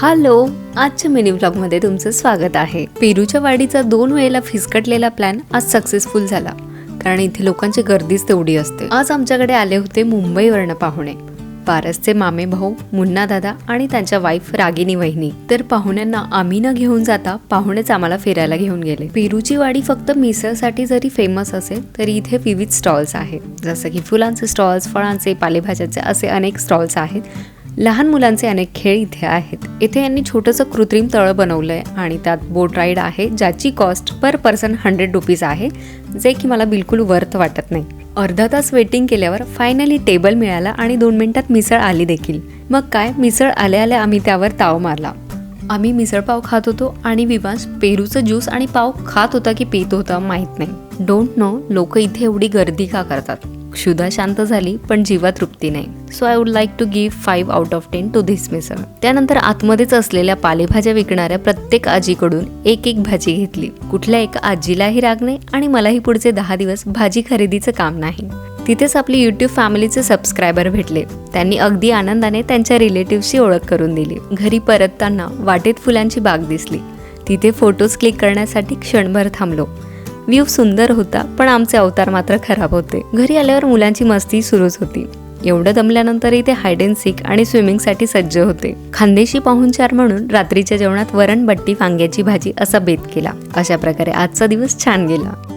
Hello आजच्या mini ब्लॉगमध्ये तुमचं स्वागत आहे. पेरूच्या वाडीचा दोन वेळेला फिसकटलेला प्लॅन आज सक्सेसफुल झाला. कारण इथे लोकांची गर्दीच तेवढी असते. आज आमच्याकडे आले होते मुंबईवरनं पाहुणे. पारसचे मामे भाऊ मुन्ना दादा आणि त्यांच्या वाईफ रागिनी वहिनी. तर पाहुण्यांना आम्ही न घेऊन जाता पाहुणेच आम्हाला फिरायला घेऊन गेले. पेरूची वाडी फक्त मिसळसाठी जरी फेमस असेल तरी इथे विविध स्टॉल्स आहेत. जसं की फुलांचे स्टॉल्स फळांचे पालेभाज्याचे असे अनेक स्टॉल्स आहेत. लहान मुलांचे अनेक खेळ इथे आहेत. इथे यांनी छोटंसं कृत्रिम तळं आहे आणि त्यात बोट राईड आहे ज्याची cost per person hundred rupees आहे जे की मला बिलकुल वर्थ वाटत नाही. अर्धा तास वेटिंग केल्यावर फायनली टेबल मिळाला आणि दोन मिनिटात मिसळ आली देखील. मग काय मिसळ आल्या आल्या आम्ही त्यावर ताव मारला. आम्ही मिसळपाव खात होतो आणि विवास पेरूचं ज्यूस आणि पाव खात होता की पित होता माहीत नाही. डोंट नो लोक इथे एवढी गर्दी का करतात? क्षुधा शांत झाली पण जीवा तृप्ती नाही. So I would like to give five out of ten to this misal त्यानंतर आतमध्येच असलेल्या पालेभाज्या विकणाऱ्या प्रत्येक आजीकडून एक एक भाजी घेतली. कुठल्या एका आजीलाही राग नाही आणि मलाही पुढचे दहा दिवस भाजी खरेदीचं काम नाही. तिथेच आपली यूट्यूब फॅमिलीचे सबस्क्रायबर भेटले. त्यांनी अगदी आनंदाने त्यांच्या रिलेटिव्हशी ओळख करून दिली. घरी परतताना वाटेत फुलांची बाग दिसली. तिथे फोटोज क्लिक करण्यासाठी क्षणभर थांबलो. व्ह्यू सुंदर होता पण आमचे अवतार मात्र खराब होते. घरी आल्यावर मुलांची मस्ती सुरूच होती. एवढं दमल्यानंतरही ते हायड अँड सीक आणि स्विमिंगसाठी सज्ज होते. खानदेशी पाहुणचार म्हणून रात्रीच्या जेवणात वरण बट्टी वांग्याची भाजी असा बेत केला. अशा प्रकारे आजचा दिवस छान गेला.